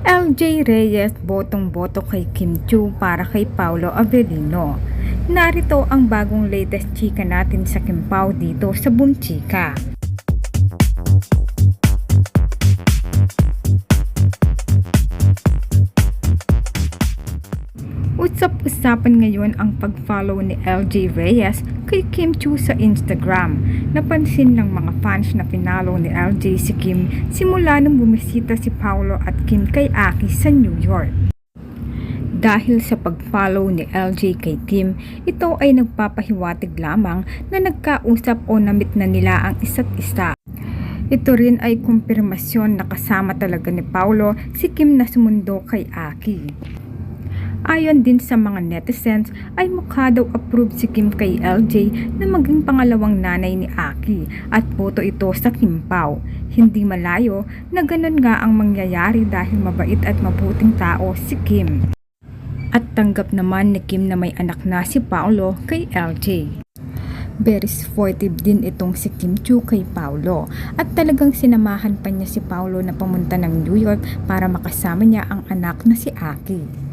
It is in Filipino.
LJ Reyes botong-boto kay Kim Chu para kay Paulo Avellino. Narito ang bagong latest chika natin sa Kim Pao dito sa Boom Usap-usapan ngayon ang pag-follow ni LJ Reyes kay Kim Chu sa Instagram. Napansin ng mga fans na pinalo ni LJ si Kim simula nung bumisita si Paolo at Kim kay Aki sa New York. Dahil sa pag-follow ni LJ kay Kim, ito ay nagpapahiwatig lamang na nagkausap o namit na nila ang isa't isa. Ito rin ay kumpirmasyon na kasama talaga ni Paulo si Kim na sumundo kay Aki. Ayon din sa mga netizens ay mukha daw approve si Kim kay LJ na maging pangalawang nanay ni Aki at boto ito sa Kim Pao. Hindi malayo na ganun nga ang mangyayari dahil mabait at mabuting tao si Kim. At tanggap naman ni Kim na may anak na si Paolo kay LJ. Very supportive din itong si Kim Chu kay Paulo at talagang sinamahan pa niya si Paulo na pumunta ng New York para makasama niya ang anak na si Aki.